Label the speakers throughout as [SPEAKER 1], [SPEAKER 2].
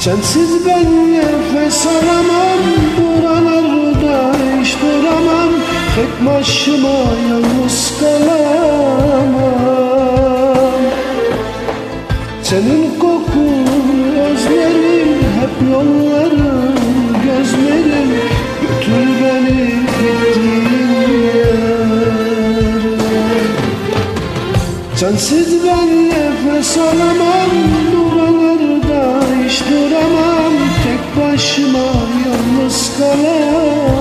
[SPEAKER 1] Sensiz ben nefes alamam Buralarda hiç duramam Tek başıma yalnız kalamam. Senin kokun özlerim Hep yollarım gözlerim Götür beni gittiğin yere Sensiz ben nefes alamam Buralarda hiç duramam Tek başıma yalnız kalamam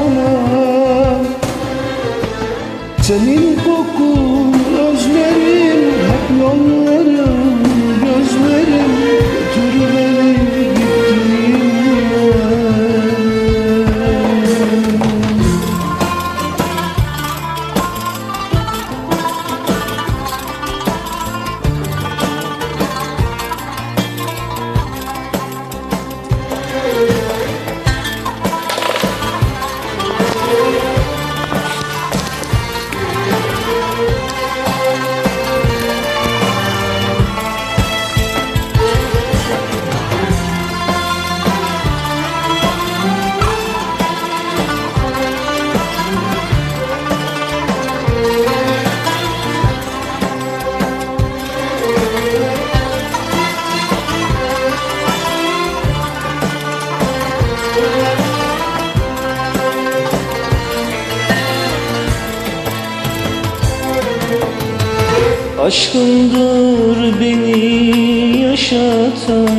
[SPEAKER 2] Aşkındır beni yaşatan.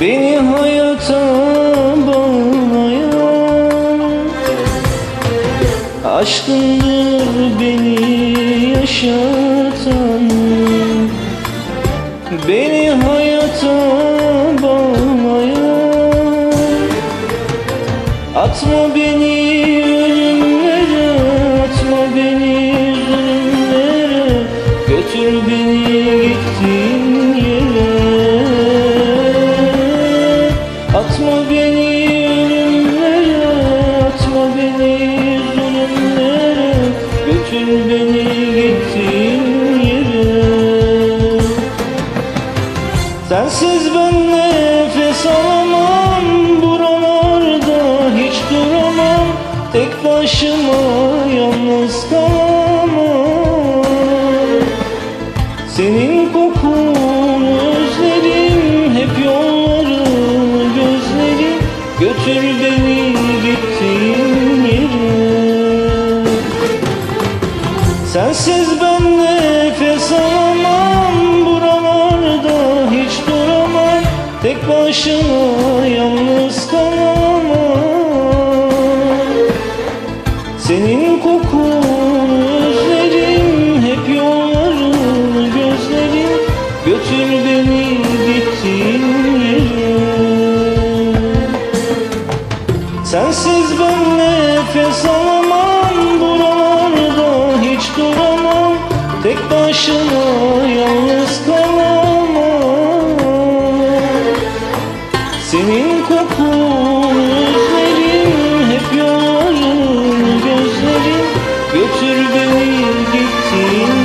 [SPEAKER 2] Beni hayata bağlayan. Aşkındır beni yaşatan. Beni hayata bağlayan. Atma beni Götür beni Sensiz ben nefes alamam Buralarda hiç duramam. Tek başıma yalnız kalamam. Senin kokunu özlerim Hep yolları gözlerim. Götür beni gittiğin yere. Sensiz Tek başıma yalnız kalamam. Senin kokunu özlerim Hep yolların gözlerim Götür beni gittiğin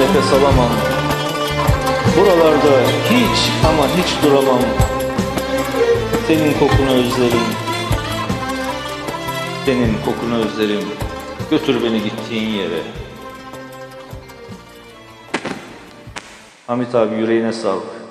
[SPEAKER 2] nefes alamam. Buralarda hiç ama hiç duramam Senin kokunu özlerim. Senin kokunu özlerim. Götür beni gittiğin yere. Hamit abi yüreğine sağlık